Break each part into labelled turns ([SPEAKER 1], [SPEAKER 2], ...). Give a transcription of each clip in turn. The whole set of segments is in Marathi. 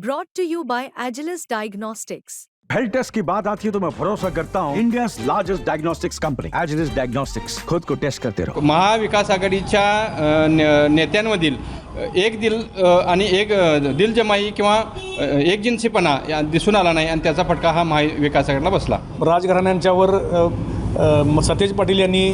[SPEAKER 1] Brought to you by Agilus Diagnostics.
[SPEAKER 2] Health test की बात आती है तो मैं भरोसा करता हूँ India largest diagnostics company Agilus diagnostics खुद को टेस्ट करते रहो
[SPEAKER 3] महाविकास आघाडीच्या अ, न- नेत्यांमधील एक दिल अ, आणि एक अ, दिलजमाई किंवा अ, एकजिन्सीपणा या दिसून आला नाही आणि त्याचा फटका हा महाविकास आघाडीला बसला
[SPEAKER 4] राजघराण्यांच्यावर अ, सतेज पाटील यांनी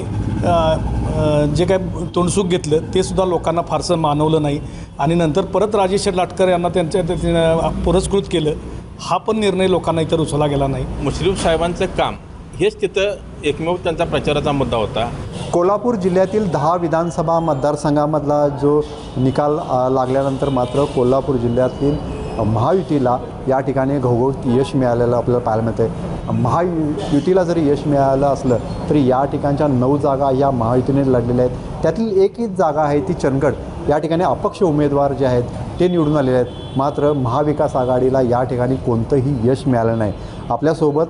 [SPEAKER 4] जे काय तोंडसूक घेतलं ते सुद्धा लोकांना फारसं मानवलं नाही. आणि नंतर परत राजेश लाटकर यांना त्यांच्या पुरस्कृत केलं हा पण निर्णय लोकांना इतर उचलला गेला नाही.
[SPEAKER 5] मुश्रीफ साहेबांचं काम हेच तिथं एकमेव त्यांचा प्रचाराचा मुद्दा होता.
[SPEAKER 6] कोल्हापूर जिल्ह्यातील दहा विधानसभा मतदारसंघामधला जो निकाल लागल्यानंतर मात्र कोल्हापूर जिल्ह्यातील महायुतीला या ठिकाणी घवघवीत यश मिळालेलं आपल्याला पाहायला मिळते महायुतीला जरी यश मिळालं असलं तरी या ठिकाणच्या नऊ जागा या महायुतीने लढलेल्या आहेत. त्यातील एकच जागा आहे ती चंदगड. या ठिकाणी अपक्ष उमेदवार जे आहेत ते निवडून आलेले आहेत. मात्र महाविकास आघाडीला या ठिकाणी कोणतंही यश मिळालं नाही. आपल्यासोबत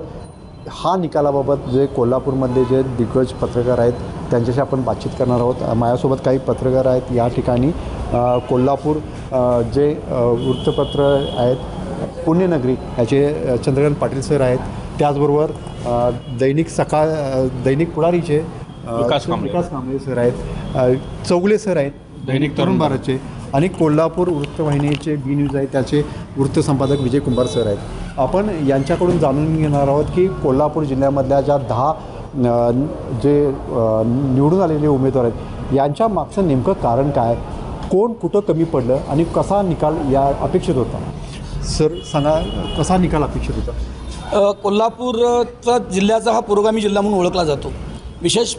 [SPEAKER 6] हा निकालाबाबत जे कोल्हापूरमधले जे दिग्गज पत्रकार आहेत त्यांच्याशी आपण बातचीत करणार आहोत. माझ्यासोबत काही पत्रकार आहेत या ठिकाणी. कोल्हापूर जे वृत्तपत्र आहेत पुण्यनगरी याचे चंद्रकांत पाटील सर आहेत. त्याचबरोबर दैनिक सकाळ दैनिक पुढारीचे
[SPEAKER 5] विकास कांबळे.
[SPEAKER 6] विकास कांबळे सर आहेत चौगले सर आहेत
[SPEAKER 3] दैनिक तरुण
[SPEAKER 6] भारतचे आणि कोल्हापूर वृत्तवाहिनीचे बी न्यूज आहे त्याचे वृत्तसंपादक विजय कुंभार सर आहेत. आपण यांच्याकडून जाणून घेणार आहोत की कोल्हापूर जिल्ह्यामधल्या ज्या दहा जे निवडून आलेले उमेदवार आहेत यांच्या मागचं नेमकं कारण काय? कोण कुठं कमी पडलं आणि कसा निकाल या अपेक्षित होता? सर सांगा कसा निकाल अपेक्षित होता?
[SPEAKER 7] कोल्हापूरचा जिल्ह्याचा हा पुरोगामी जिल्हा म्हणून ओळखला जातो. विशेष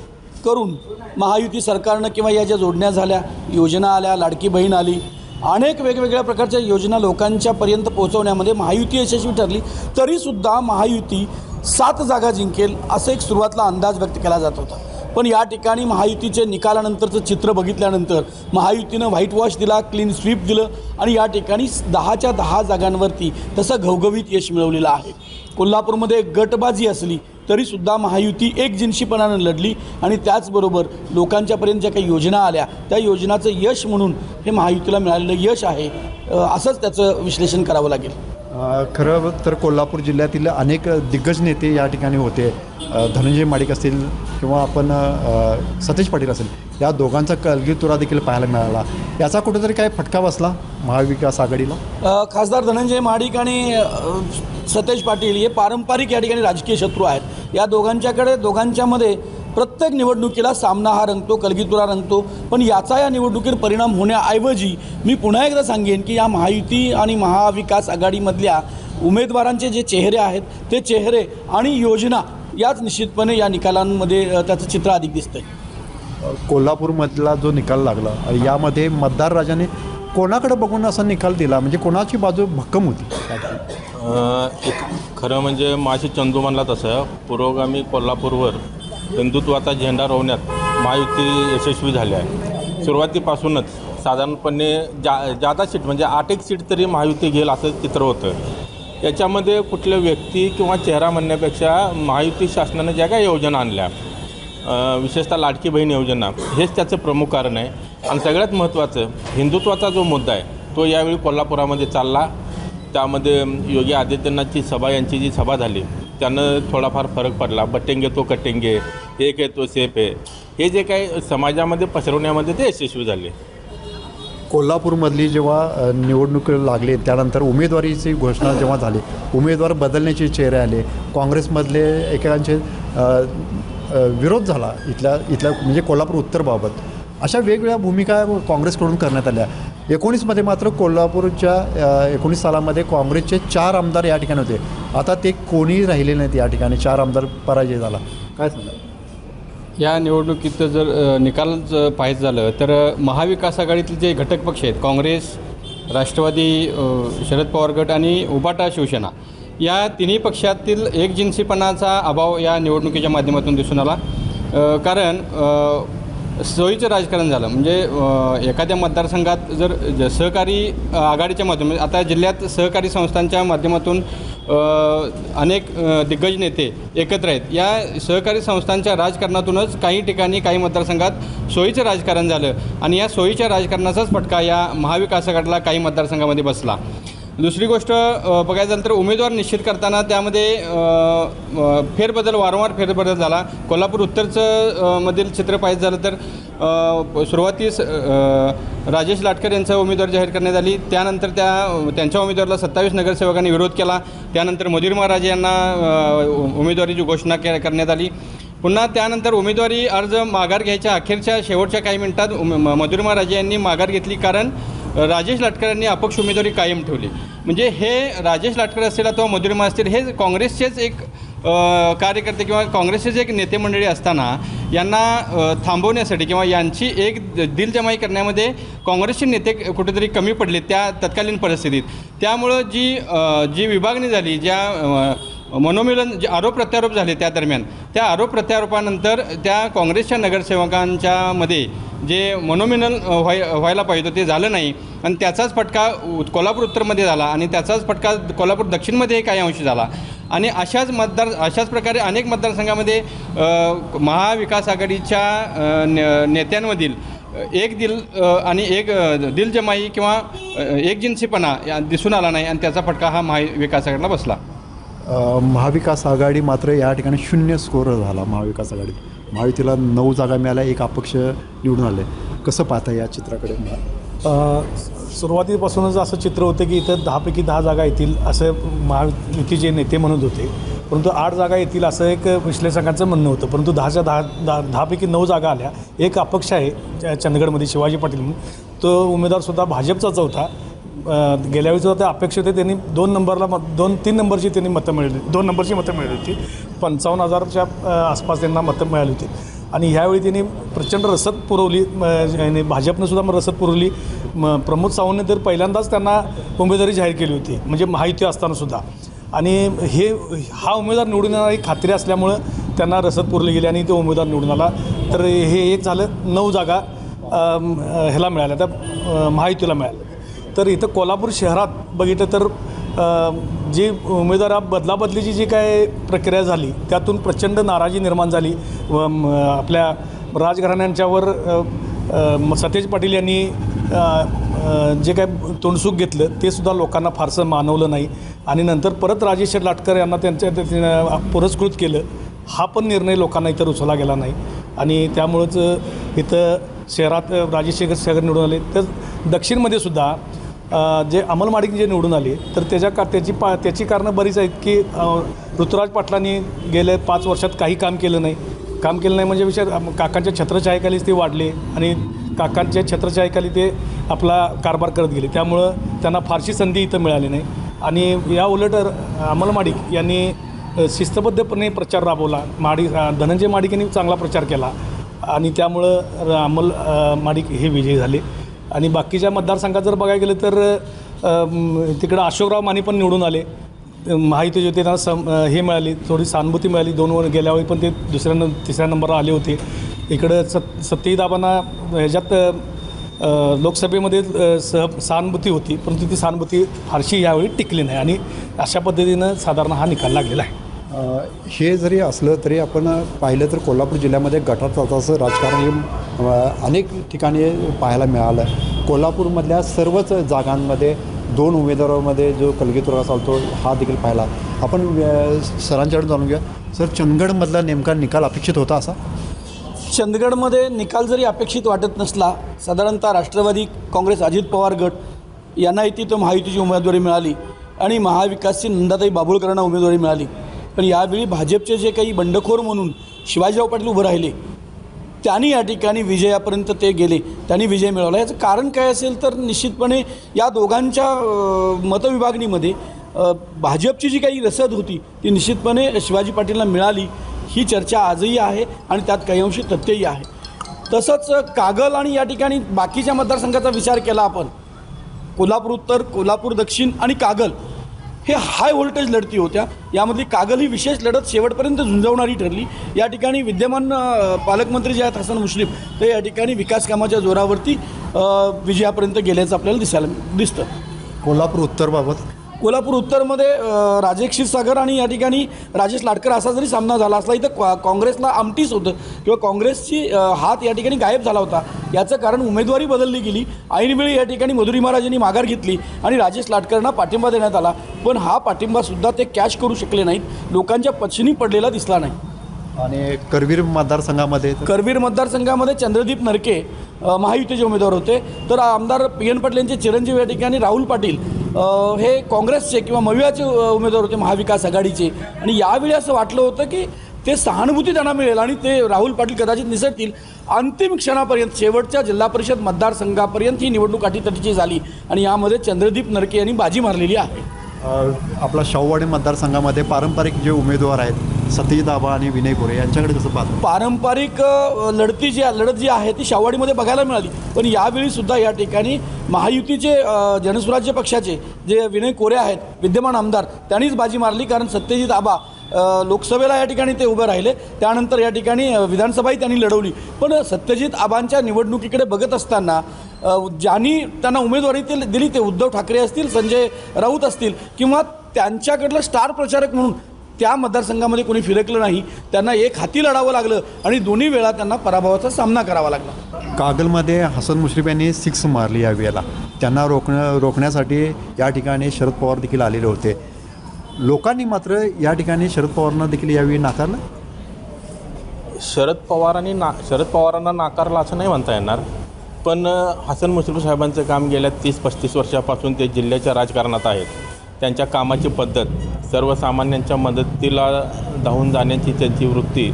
[SPEAKER 7] करून महायुती सरकारनं किंवा या ज्या जोडण्या झाल्या योजना आल्या लाडकी बहीण आली अनेक वेगवेगळ्या प्रकारच्या योजना लोकांच्यापर्यंत पोहोचवण्यामध्ये महायुती यशस्वी ठरली तरीसुद्धा महायुती सात जागा जिंकेल असं एक सुरुवातला अंदाज व्यक्त केला जात होता. पण या ठिकाणी महायुतीचे निकालानंतरचं चित्र बघितल्यानंतर महायुतीनं व्हाईट वॉश दिला क्लीन स्वीप दिलं आणि या ठिकाणी दहाच्या दहा जागांवरती तसं घवघवीत यश मिळवलेलं आहे. कोल्हापूरमध्ये गटबाजी असली तरीसुद्धा महायुती एकजिनशीपणानं लढली आणि त्याचबरोबर लोकांच्यापर्यंत ज्या काही योजना आल्या त्या योजनाचं यश म्हणून हे महायुतीला मिळालेलं यश आहे असंच त्याचं विश्लेषण करावं लागेल.
[SPEAKER 6] खरं तर कोल्हापूर जिल्ह्यातील अनेक दिग्गज नेते या ठिकाणी होते. धनंजय माडिक असतील किंवा आपण सतेज पाटील असेल या दोघांचा कलगीतुरा देखील पाहायला मिळाला. याचा कुठेतरी काय फटका बसला महाविकास आघाडीला?
[SPEAKER 7] खासदार धनंजय महाडिक आणि सतेज पाटील हे पारंपरिक या ठिकाणी राजकीय शत्रू आहेत. या दोघांच्याकडे दोघांच्यामध्ये प्रत्येक निवडणुकीला सामना हा रंगतो कलगीतुरा रंगतो. पण याचा या निवडणुकीवर परिणाम होण्याऐवजी मी पुन्हा एकदा सांगेन की या महायुती आणि महाविकास आघाडीमधल्या उमेदवारांचे जे चेहरे आहेत ते चेहरे आणि योजना याच निश्चितपणे या निकालांमध्ये त्याचं चित्र अधिक दिसतंय.
[SPEAKER 6] आहे कोल्हापूरमधला जो निकाल लागला यामध्ये मतदार राजाने कोणाकडे बघून असा निकाल दिला? म्हणजे कोणाची बाजू भक्कम होती?
[SPEAKER 5] एक खरं म्हणजे माशी चंदू म्हणला तसं पुरोगामी कोल्हापूरवर हिंदुत्वाचा झेंडा रोवण्यात महायुती यशस्वी झाली आहे. सुरुवातीपासूनच साधारणपणे जा जादा सीट म्हणजे आठ एक सीट तरी महायुती घेईल असं चित्र होतं. याच्यामध्ये कुठल्या व्यक्ती किंवा चेहरा म्हणण्यापेक्षा महायुती शासनानं ज्या काही योजना आणल्या विशेषतः लाडकी बहीण योजना हेच त्याचं प्रमुख कारण आहे. आणि सगळ्यात महत्त्वाचं हिंदुत्वाचा जो मुद्दा आहे तो यावेळी कोल्हापुरामध्ये चालला. त्यामध्ये योगी आदित्यनाथची सभा यांची जी सभा झाली त्यानं थोडाफार फरक पडला. बटेंगे तो कटेंगे एक आहे तो सेफ आहे हे जे काही समाजामध्ये पसरवण्यामध्ये ते यशस्वी झाले.
[SPEAKER 6] कोल्हापूरमधली जेव्हा निवडणूक लागली त्यानंतर उमेदवारीची घोषणा जेव्हा झाली उमेदवार बदलण्याचे चेहरे आले. काँग्रेसमधले एकेकांचे विरोध झाला इथल्या इथल्या म्हणजे कोल्हापूर उत्तरबाबत अशा वेगवेगळ्या भूमिका काँग्रेसकडून करण्यात आल्या. एकोणीसमध्ये मात्र कोल्हापूरच्या एकोणीस सालामध्ये काँग्रेसचे चार आमदार या ठिकाणी होते. आता ते कोणी राहिले नाहीत या ठिकाणी. चार आमदार पराजय झाला. काय सांगा
[SPEAKER 3] या निवडणुकीत जर अ, निकाल पाहायचं झालं तर महाविकास आघाडीतले जे घटक पक्ष आहेत काँग्रेस राष्ट्रवादी शरद पवार गट आणि उबाटा शिवसेना या तिन्ही पक्षातील एकजिन्सीपणाचा अभाव या निवडणुकीच्या माध्यमातून दिसून आला. कारण सोयीचं राजकारण झालं. म्हणजे एखाद्या मतदारसंघात जर ज- सहकारी आघाडीच्या माध्यमातून आता जिल्ह्यात सहकारी संस्थांच्या माध्यमातून अनेक दिग्गज नेते एकत्र आहेत. या सहकारी संस्थांच्या राजकारणातूनच काही ठिकाणी काही मतदारसंघात सोयीचं राजकारण झालं. आणि या सोयीच्या राजकारणाचाच फटका या महाविकास आघाडीला काही मतदारसंघामध्ये बसला. दुसरी गोष्ट बघायचं झालं तर उमेदवार निश्चित करताना त्यामध्ये फेरबदल वारंवार फेरबदल झाला. कोल्हापूर उत्तरचं मधील चित्र पाहिजे झालं तर सुरुवातीस राजेश लाटकर यांचा उमेदवार जाहीर करण्यात आली. त्यानंतर त्या त्यांच्या उमेदवाराला सत्तावीस नगरसेवकांनी विरोध केला. त्यानंतर मधुर महाराज यांना उमेदवारीची घोषणा के करण्यात आली. पुन्हा त्यानंतर उमेदवारी अर्ज माघार घ्यायच्या अखेरच्या शेवटच्या काही मिनिटात उम- मधुर महाराज यांनी माघार घेतली. कारण राजेश लाटकर यांनी अपक्ष उमेदवारी कायम ठेवली. म्हणजे हे राजेश लाटकर असतील अथवा मधुरिमा असतील हे काँग्रेसचेच एक कार्यकर्ते किंवा काँग्रेसचेच एक नेते मंडळी असताना यांना थांबवण्यासाठी किंवा यांची एक दिलजमाई करण्यामध्ये काँग्रेसचे नेते कुठेतरी कमी पडले त्या तत्कालीन परिस्थितीत. त्यामुळं जी जी विभागणी झाली ज्या मनोमिलन जे आरोप प्रत्यारोप झाले त्या दरम्यान त्या आरोप प्रत्यारोपानंतर त्या काँग्रेसच्या नगरसेवकांच्या मध्ये जे मनोमिलन व्हाय व्हायला पाहिजे होतं ते झालं नाही. आणि त्याचाच फटका उ- कोल्हापूर उत्तरमध्ये झाला आणि त्याचाच फटका कोल्हापूर दक्षिणमध्ये काही अंशी झाला. आणि अशाच मतदार अशाच प्रकारे अनेक मतदारसंघामध्ये महाविकास आघाडीच्या नेत्यांमधील एक दिल आणि एक दिलजमाई किंवा एकजिन्सीपणा या दिसून आला नाही आणि त्याचा फटका हा महाविकास आघाडीला बसला.
[SPEAKER 6] महाविकास आघाडी मात्र या ठिकाणी शून्य स्कोर झाला महाविकास आघाडीत महायुतीला नऊ जागा मिळाल्या एक अपक्ष निवडून आले. कसं पाहता या चित्राकडे?
[SPEAKER 4] सुरुवातीपासूनच असं चित्र होतं की इथं दहापैकी दहा जागा येतील असं महायुतीचे नेते म्हणत होते. परंतु आठ जागा येतील असं एक विश्लेषकांचं म्हणणं होतं. परंतु दहाच्या दहा दहा दहापैकी नऊ जागा आल्या. एक अपक्ष आहे चंदगडमध्ये शिवाजी पाटील म्हणून. तो उमेदवारसुद्धा भाजपचाच होता. गेल्या वेळी सुद्धा त्या अपेक्षित होते त्यांनी दोन नंबरला मत दोन तीन नंबरची त्यांनी मतं मिळाली दोन नंबरची मतं मिळाली होती. पंचावन्न हजारच्या आसपास त्यांना मतं मिळाली होती. आणि ह्यावेळी त्यांनी प्रचंड रसद पुरवली आणि भाजपनं सुद्धा मग रसद पुरवली. म, प्रमोद सावंतने तर पहिल्यांदाच त्यांना उमेदवारी जाहीर केली होती म्हणजे महायुती असतानासुद्धा आणि हे हा उमेदवार निवडून येणार ही खात्री असल्यामुळं त्यांना रसद पुरली गेली आणि तो उमेदवार निवडून आला. तर हे एक झालं नऊ जागा ह्याला मिळाल्या त्या महायुतीला मिळाल्या. तर इथं कोल्हापूर शहरात बघितलं तर जी उमेदवार बदलाबदलीची जी काय प्रक्रिया झाली त्यातून प्रचंड नाराजी निर्माण झाली. व आपल्या राजघराण्यांच्यावर सतेज पाटील यांनी जे काय तोंडसूक घेतलं ते सुद्धा लोकांना फारसं मानवलं नाही. आणि नंतर परत राजेश लाटकर यांना त्यांच्या पुरस्कृत केलं. हा पण निर्णय लोकांना इथं रुचला गेला नाही. आणि त्यामुळंच इथं शहरात अ, राजेश शेखर निवडून आले. तर दक्षिणमध्ये सुद्धा जे अमल माडिक जे निवडून आले तर त्याच्या का त्याची पा त्याची कारणं बरीच आहेत की ऋतुराज पाटलांनी गेल्या पाच वर्षात काही काम केलं नाही. काम केलं नाही म्हणजे विषय काकांच्या छत्रछायेखालीच ते वाढले आणि काकांच्या छत्रछायेखाली ते आपला कारभार करत गेले. त्यामुळं त्यांना फारशी संधी इथं मिळाली नाही. आणि या उलट अमल माडिक यांनी शिस्तबद्धपणे प्रचार राबवला. माडिक धनंजय माडिक यांनी चांगला प्रचार केला. आणि त्यामुळं र- अमल माडिक हे विजयी झाले. आणि बाकीच्या मतदारसंघात जर बघायला गेलं तर तिकडं अशोकराव माने पण निवडून आले. माहिती होते त्यांना सम हे मिळाली थोडी सहानुभूती मिळाली दोन वर गेल्यावेळी पण ते दुसऱ्या नं तिसऱ्या नंबरला आले होते. इकडं सत सत्यजिताबांना ह्याच्यात लोकसभेमध्ये सह सहानुभूती होती परंतु ती सहानुभूती फारशी यावेळी टिकली नाही आणि अशा पद्धतीनं साधारण हा निकाल लागलेला आहे.
[SPEAKER 6] हे जरी असलं तरी आपण पाहिलं तर कोल्हापूर जिल्ह्यामध्ये गटातटाचं राजकारण हे अनेक ठिकाणी पाहायला मिळालं. कोल्हापूरमधल्या सर्वच जागांमध्ये दोन उमेदवारांमध्ये जो कलगीतुरा चालतो हा देखील पाहिला. आपण सरांच्याकडून जाणून घ्या सर चंदगडमधला नेमका निकाल अपेक्षित होता असा?
[SPEAKER 7] चंदगडमध्ये निकाल जरी अपेक्षित वाटत नसला साधारणतः राष्ट्रवादी काँग्रेस अजित पवार गट यांनाही तिथं महायुतीची उमेदवारी मिळाली आणि महाविकासची नंदाताई बाबुळकरांना उमेदवारी मिळाली. पण यावेळी भाजपचे जे काही बंडखोर म्हणून शिवाजीराव पाटील उभं राहिले त्यांनी या ठिकाणी विजयापर्यंत ते गेले त्यांनी विजय मिळवला. याचं कारण काय असेल तर निश्चितपणे या दोघांच्या मतविभागणीमध्ये भाजपची जी काही रसद होती ती निश्चितपणे शिवाजी पाटीलला मिळाली. ही चर्चा आजही आहे आणि त्यात काही अंशी तथ्यही आहे. तसंच कागल आणि या ठिकाणी बाकीच्या मतदारसंघाचा विचार केला आपण. कोल्हापूर उत्तर कोल्हापूर दक्षिण आणि कागल. हे हाय व्होल्टेज लढती होत्या. यामधली कागल ही विशेष लढत शेवटपर्यंत झुंजवणारी ठरली. या ठिकाणी विद्यमान पालकमंत्री जे आहेत हसन मुश्रीफ ते या ठिकाणी विकास कामाच्या जोरावरती विजयापर्यंत गेल्याचं आपल्याला दिसायला दिसतं.
[SPEAKER 6] कोल्हापूर उत्तरबाबत
[SPEAKER 7] कोल्हापूर उत्तरमध्ये राजे क्षीरसागर आणि या ठिकाणी राजेश लाटकर असा जरी सामना झाला असला इथं कॉ- काँग्रेसला आमटीस होतं किंवा काँग्रेसची हात या ठिकाणी गायब झाला होता. याचं कारण उमेदवारी बदलली गेली. ऐनवेळी या ठिकाणी मधुरी महाराजांनी माघार घेतली आणि राजेश लाटकरांना पाठिंबा देण्यात आला. पण हा पाठिंबासुद्धा ते कॅश करू शकले नाहीत. लोकांच्या पचनी पडलेला दिसला नाही.
[SPEAKER 6] आणि करवीर मतदारसंघामध्ये
[SPEAKER 7] करवीर मतदारसंघामध्ये चंद्रदीप नरके महायुतीचे उमेदवार होते. तर आमदार पी एन पाटील यांचे चिरंजीव या ठिकाणी राहुल पाटील हे काँग्रेसचे किंवा मवियाचे उमेदवार होते महाविकास आघाडीचे. आणि यावेळी असं वाटलं होतं की ते सहानुभूती त्यांना मिळेल आणि ते राहुल पाटील कदाचित निसटतील. अंतिम क्षणापर्यंत शेवटच्या जिल्हा परिषद मतदारसंघापर्यंत ही निवडणूक अटीतटीची झाली आणि यामध्ये चंद्रदीप नरके यांनी बाजी मारलेली आहे.
[SPEAKER 6] आपला शाहूवाडी मतदारसंघामध्ये पारंपरिक जे उमेदवार आहेत सत्यजित आबा आणि विनय गोरे यांच्याकडे कसं पाहतो.
[SPEAKER 7] पारंपरिक लढती जी लढत जी आहे ती शावाडीमध्ये बघायला मिळाली. पण यावेळी सुद्धा या ठिकाणी महायुतीचे जनस्वराज्य पक्षाचे जे विनय कोरे आहेत विद्यमान आमदार त्यांनीच बाजी मारली. कारण सत्यजित आबा लोकसभेला या ठिकाणी ते उभे राहिले. त्यानंतर या ठिकाणी विधानसभाही त्यांनी लढवली. पण सत्यजित आबांच्या निवडणुकीकडे बघत असताना ज्यांनी त्यांना उमेदवारी दिली ते उद्धव ठाकरे असतील संजय राऊत असतील किंवा त्यांच्याकडलं स्टार प्रचारक म्हणून त्या मतदारसंघामध्ये कोणी फिरकलं नाही त्यांना एक हाती लढावं लागलं आणि दोन्ही वेळा त्यांना पराभवाचा सामना करावा लागला.
[SPEAKER 6] कागलमध्ये हसन मुश्रीफ यांनी सिक्स मारली या वेळेला. त्यांना रोखणं रोखण्यासाठी या ठिकाणी शरद पवार देखील आलेले होते. लोकांनी मात्र या ठिकाणी शरद पवारांना देखील यावेळी नाकारलं?
[SPEAKER 5] शरद पवारांनी ना शरद पवारांना नाकारला असं नाही म्हणता येणार. पण हसन मुश्रीफ साहेबांचं काम गेल्या तीस पस्तीस वर्षापासून ते जिल्ह्याच्या राजकारणात आहेत. त्यांच्या कामाची पद्धत सर्वसामान्यांच्या मदतीला धावून जाण्याची त्यांची वृत्ती.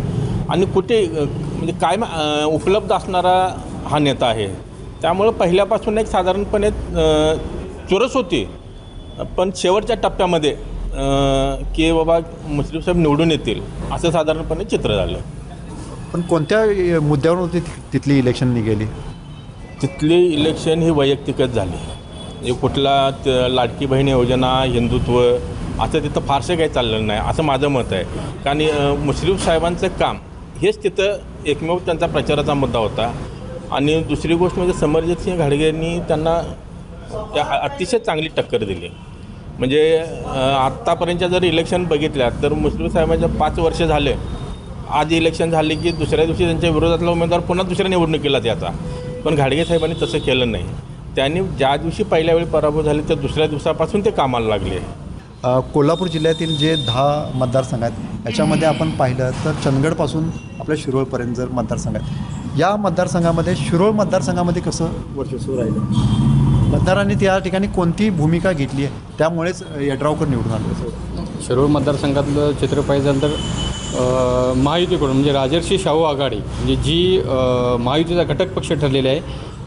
[SPEAKER 5] आणि कुठे म्हणजे कायम अ, उपलब्ध असणारा हा नेता आहे. त्यामुळं पहिल्यापासून एक साधारणपणे चुरस होती. पण शेवटच्या टप्प्यामध्ये की बाबा मुश्रीफ साहेब निवडून येतील असं साधारणपणे चित्र झालं.
[SPEAKER 6] पण कोणत्या अ, मुद्द्यावरती तिथली इलेक्शन निघेली?
[SPEAKER 5] तिथली इलेक्शन ही वैयक्तिकच झाली. म्हणजे कुठला लाडकी बहीण योजना हिंदुत्व असं तिथं फारसं काही चाललेलं नाही असं माझं मत आहे. कारण मुस्लिम मुश्रीफ साहेबांचं काम हेच तिथं एकमेव त्यांचा प्रचाराचा मुद्दा होता. आणि दुसरी गोष्ट म्हणजे समरजित सिंह घाडगेंनी त्यांना त्या अतिशय चांगली टक्कर दिली. म्हणजे आत्तापर्यंतच्या जर इलेक्शन बघितल्या तर मुश्रीफ साहेबांच्या पाच वर्ष झाले. आज इलेक्शन झाले की दुसऱ्या दिवशी त्यांच्या विरोधातला उमेदवार पुन्हा दुसऱ्या निवडणुकीला याचा पण घाडगे साहेबांनी तसं केलं नाही. त्यांनी ज्या दिवशी पहिल्या वेळी पराभव झाले त्या दुसऱ्या दिवसापासून ते कामाला लागले.
[SPEAKER 6] कोल्हापूर जिल्ह्यातील जे दहा मतदारसंघ आहेत याच्यामध्ये आपण पाहिलं तर चंदगडपासून आपल्या शिरोळपर्यंत जर मतदारसंघ आहेत. या मतदारसंघामध्ये शिरोळ मतदारसंघामध्ये कसं वर्चस्व राहिलं? मतदारांनी त्या ठिकाणी कोणती भूमिका घेतली आहे? त्यामुळेच यड्रावकर निवडून आले.
[SPEAKER 3] शिरोळ मतदारसंघातलं चित्र पाहिजे तर महायुतीकडून म्हणजे राजर्षी शाहू आघाडी म्हणजे जी महायुतीचा घटक पक्ष ठरलेला आहे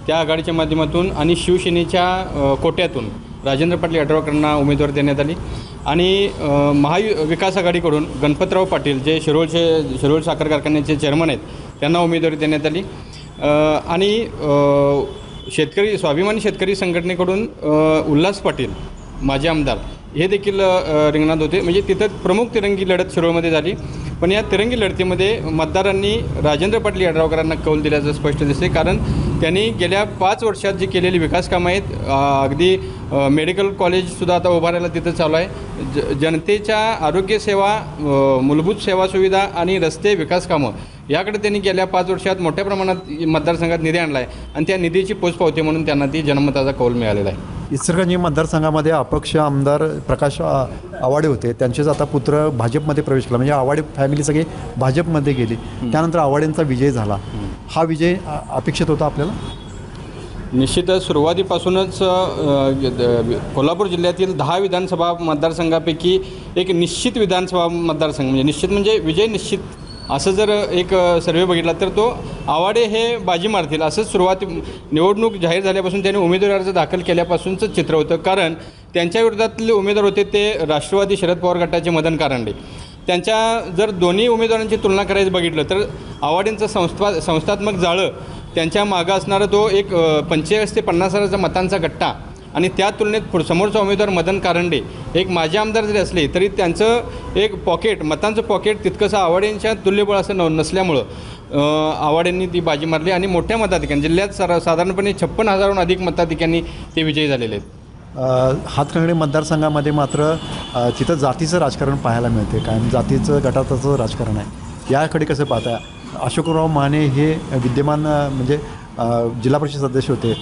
[SPEAKER 3] त्या आघाडीच्या माध्यमातून आणि शिवसेनेच्या कोट्यातून राजेंद्र पाटील यड्रावकरांना उमेदवारी देण्यात आली. आणि महायु विकास आघाडीकडून गणपतराव पाटील जे शिरोळचे शिरोळ साखर कारखान्याचे चेअरमन आहेत त्यांना उमेदवारी देण्यात आली. आणि शेतकरी स्वाभिमानी शेतकरी संघटनेकडून उल्हास पाटील माजी आमदार हे देखील रिंगणात होते. म्हणजे तिथं प्रमुख तिरंगी लढत शिरोळमध्ये झाली. पण या तिरंगी लढतीमध्ये मतदारांनी राजेंद्र पाटील यड्रावकरांना कौल दिल्याचं स्पष्ट दिसते कारण त्यांनी गेल्या पाच वर्षात जी केलेली विकासकामं आहेत अगदी मेडिकल कॉलेजसुद्धा आता उभारायला तिथं चालू आहे. ज जनतेच्या आरोग्यसेवा मूलभूत सेवा सुविधा आणि रस्ते विकास कामं याकडे त्यांनी गेल्या पाच वर्षात मोठ्या प्रमाणात मतदारसंघात निधी आणला आहे आणि त्या निधीची पोचपावती म्हणून त्यांना ती जनमताचा कौल मिळालेला आहे.
[SPEAKER 6] इचलकरंजी मतदारसंघामध्ये अपक्ष आमदार प्रकाश आ- आवाडे होते. त्यांचेच आता पुत्र भाजपमध्ये प्रवेश केला. म्हणजे आवाडे फॅमिली सगळी भाजपमध्ये गेली. त्यानंतर आवाडेंचा विजय झाला. हा विजय अ- अपेक्षित होता आपल्याला?
[SPEAKER 3] निश्चितच सुरुवातीपासूनच अ, द- कोल्हापूर जिल्ह्यातील दहा विधानसभा मतदारसंघापैकी एक निश्चित विधानसभा मतदारसंघ म्हणजे निश्चित म्हणजे विजय निश्चित असं जर एक सर्वे बघितला तर तो आवाडे हे बाजी मारतील. असंच सुरुवात निवडणूक जाहीर झाल्यापासून त्यांनी उमेदवारी अर्ज दाखल केल्यापासूनचं चित्र होतं. कारण त्यांच्या विरोधातले उमेदवार होते ते राष्ट्रवादी शरद पवार गटाचे मदन कारंडे. त्यांच्या जर दोन्ही उमेदवारांची तुलना करायचं बघितलं तर आवाडेंचं संस्था संस्थात्मक जाळं त्यांच्या मागं असणारा तो एक पंचेचाळीस ते पन्नास हजाराचा मतांचा गट्टा आणि त्या तुलनेत पुढ समोरचा उमेदवार मदन कारंडे एक माजी आमदार जरी असले तरी त्यांचं एक पॉकेट मतांचं पॉकेट तितकंसं आवाड्यांच्या तुल्यबळ असं न नसल्यामुळं आवाड्यांनी ती बाजी मारली आणि मोठ्या मताधिक्यांनी जिल्ह्यात सरा साधारणपणे छप्पन हजारहून अधिक मताधिक्यांनी ते विजयी झालेले आहेत.
[SPEAKER 6] अ, मतदारसंघामध्ये मात्र तिथं जातीचं राजकारण पाहायला मिळते. कायम जातीचं गटाताचं राजकारण आहे. याकडे कसं पाहता अशोकराव माने हे विद्यमान म्हणजे जिल्हा परिषद सदस्य होते.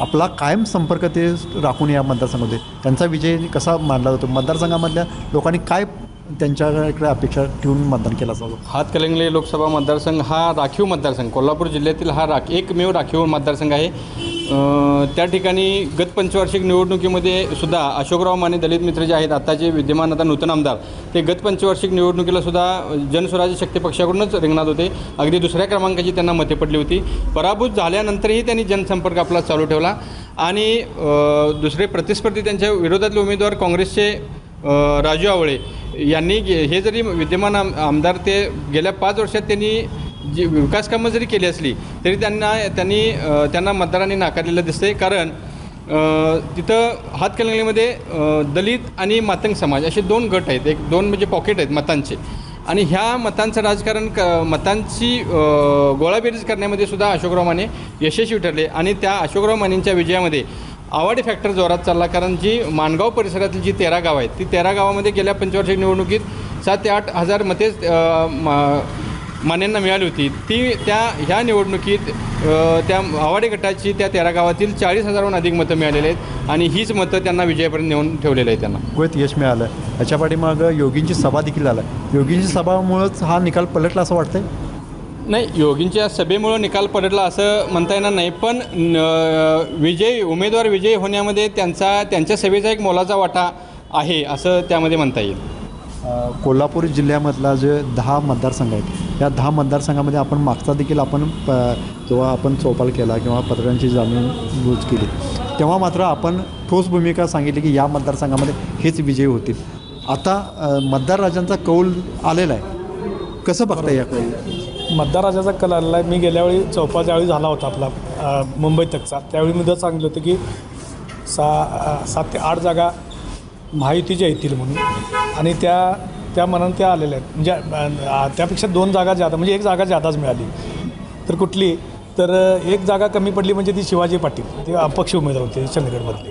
[SPEAKER 6] आपला कायम संपर्क ते राखून या मतदारसंघामध्ये. त्यांचा विजय कसा मानला जातो? मतदारसंघामधल्या लोकांनी काय त्यांच्याकडे अपेक्षा ठेवून मतदान केलं असावं?
[SPEAKER 3] हातकलंगले लोकसभा मतदारसंघ हा राखीव मतदारसंघ. कोल्हापूर जिल्ह्यातील हा राख एकमेव राखीव मतदारसंघ आहे. त्या ठिकाणी गत पंचवार्षिक निवडणुकीमध्ये सुद्धा अशोकराव माने दलित मित्र जे आहेत आत्ताचे विद्यमान आता नूतन आमदार ते गत पंचवार्षिक निवडणुकीला सुद्धा जनस्वराज्य शक्ती पक्षाकडूनच रिंगणात होते. अगदी दुसऱ्या क्रमांकाची त्यांना मते पडली होती. पराभूत झाल्यानंतरही त्यांनी जनसंपर्क आपला चालू ठेवला आणि दुसरे प्रतिस्पर्धी त्यांच्या विरोधातले उमेदवार काँग्रेसचे राजू आवळे यांनी गे- हे जरी विद्यमान आम आमदार ते गेल्या पाच वर्षात त्यांनी जी विकास कामं जरी केली असली तरी त्यांना त्यांनी त्यांना मतदारांनी नाकारलेलं दिसतंय. कारण तिथं हातकणंगलेमध्ये दलित आणि मातंग समाज असे दोन गट आहेत. एक दोन म्हणजे पॉकेट आहेत मतांचे. आणि ह्या मतांचं राजकारण क मतांची गोळाबेरीज करण्यामध्ये सुद्धा अशोकराव माने यशस्वी ठरले. आणि त्या अशोकराव मानेंच्या विजयामध्ये आवाडी फॅक्टर जोरात चालला. कारण जी माणगाव परिसरातील जी तेरा गावं आहेत ती तेरा गावामध्ये गेल्या पंचवार्षिक निवडणुकीत सात ते आठ हजार मते मा- मान्यांना मिळाली होती. ती त्या ह्या निवडणुकीत त्या आवाडे गटाची त्या तेरा गावातील चाळीस हजारहून अधिक मतं मिळालेली आहेत आणि हीच मतं त्यांना विजयापर्यंत नेऊन ठेवलेलं आहे त्यांना.
[SPEAKER 6] गोयत यश मिळालं. याच्या पाठीमागं योगींची सभा देखील झाला. योगींची सभामुळंच हा निकाल पलटला असं वाटतंय?
[SPEAKER 3] नाही योगींच्या सभेमुळं निकाल पडला असं म्हणता येणार नाही पण विजय उमेदवार विजयी होण्यामध्ये त्यांचा त्यांच्या सभेचा एक मोलाचा वाटा आहे असं त्यामध्ये म्हणता येईल.
[SPEAKER 6] कोल्हापूर जिल्ह्यामधला जे दहा मतदारसंघ आहेत या दहा मतदारसंघामध्ये आपण मागचा देखील आपण प जेव्हा आपण चौपाल केला किंवा पत्रकारांची यूज केली तेव्हा मात्र आपण ठोस भूमिका सांगितली की या मतदारसंघामध्ये हेच विजयी होतील. आता मतदार राजांचा कौल आलेला आहे. कसं बघता या कौल?
[SPEAKER 4] मतदार राजाचा कल आलेला आहे. मी गेल्यावेळी वेळी ज्यावेळी झाला होता आपला मुंबई तकचा त्यावेळी मी जर सांगितलं होतं की सा सात ते आठ जागा महायुतीच्या येतील म्हणून. आणि त्या त्या मनानं त्या आलेल्या आहेत. म्हणजे त्यापेक्षा दोन जागा जादा म्हणजे एक जागा जादाच मिळाली. तर कुठली? तर एक जागा कमी पडली म्हणजे ती शिवाजी पाटील ते अपक्ष उमेदवार होते चंदगडमधले.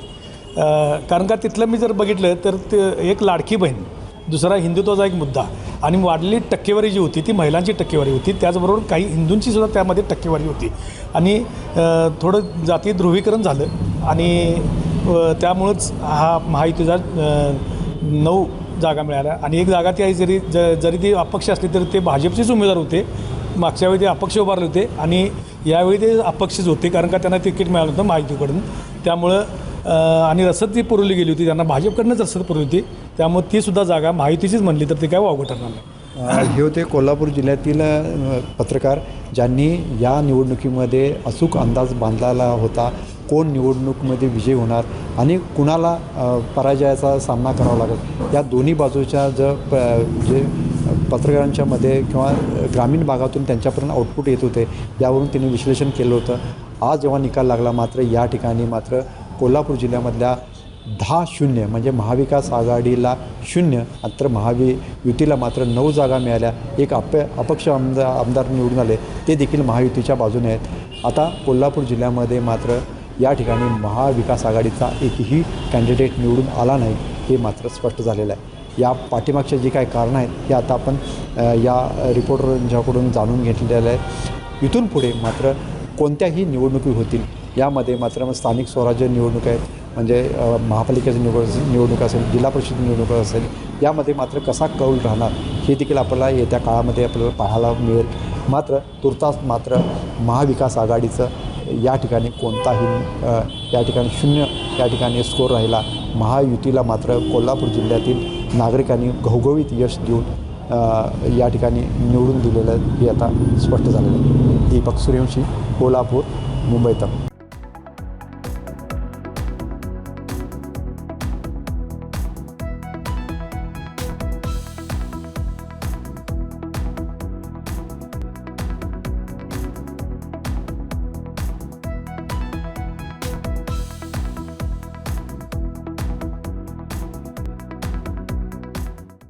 [SPEAKER 4] कारण का तिथलं मी जर बघितलं तर ते एक लाडकी बहीण दुसरा हिंदुत्वाचा एक मुद्दा. आणि वाढलेली टक्केवारी जी होती ती महिलांची टक्केवारी होती. त्याचबरोबर काही हिंदूंची सुद्धा त्यामध्ये टक्केवारी होती. आणि थोडं जाती ध्रुवीकरण झालं. आणि त्यामुळंच हा महायुतीचा नऊ जागा मिळाल्या. आणि एक जागा ती आहे जरी ज जरी ती अपक्ष असली तरी ते भाजपचेच उमेदवार होते. मागच्या वेळी ते अपक्ष उभारले होते आणि यावेळी ते अपक्षच होते कारण का त्यांना तिकीट मिळालं होतं महायुतीकडून त्यामुळं आणि रसद ती पुरवली गेली होती. त्यांना भाजपकडनंच रसद पुरवली होती. त्यामुळे ती सुद्धा जागा महायुतीचीच म्हणली तर ते काय वावगं ठरणार नाही.
[SPEAKER 6] हे होते कोल्हापूर जिल्ह्यातील पत्रकार ज्यांनी या निवडणुकीमध्ये अचूक अंदाज बांधलेला होता. कोण निवडणूकमध्ये विजय होणार आणि कुणाला पराजयाचा सामना करावा लागेल? या दोन्ही बाजूच्या ज प जे पत्रकारांच्या मध्ये किंवा ग्रामीण भागातून त्यांच्यापर्यंत आउटपुट येत होते यावरून त्यांनी विश्लेषण केलं होतं. आज जेव्हा निकाल लागला मात्र या ठिकाणी मात्र कोल्हापूर जिल्ह्यामधल्या दहा शून्य म्हणजे महाविकास आघाडीला शून्य मात्र महावि युतीला मात्र नऊ जागा मिळाल्या. एक अप अपक्ष आमदार आमदार निवडून आले. ते देखील महायुतीच्या बाजूने आहेत. आता कोल्हापूर जिल्ह्यामध्ये मात्र या ठिकाणी महाविकास आघाडीचा एकही कॅन्डिडेट निवडून आला नाही हे मात्र स्पष्ट झालेलं आहे. या पाठीमागचे जे काही कारणं आहेत हे आता आपण या रिपोर्टरांच्याकडून जाणून घेतलेलं आहे. इथून पुढे मात्र कोणत्याही निवडणुकी होतील यामध्ये मात्र मग स्थानिक स्वराज्य निवडणूक आहेत म्हणजे महापालिकेची निवड निवडणूक असेल जिल्हा परिषद निवडणूक असेल यामध्ये मात्र कसा कौल राहणार हे देखील आपल्याला येत्या काळामध्ये आपल्याला पाहायला मिळेल. मात्र तुर्तास मात्र महाविकास आघाडीचं या ठिकाणी कोणताही या ठिकाणी शून्य या ठिकाणी स्कोर राहिला महायुतीला मात्र कोल्हापूर जिल्ह्यातील नागरिकांनी घवघवीत यश देऊन या ठिकाणी निवडून दिलेलं हे आता स्पष्ट झालेलं आहे. दीपक सूर्यवंशी कोल्हापूर मुंबईत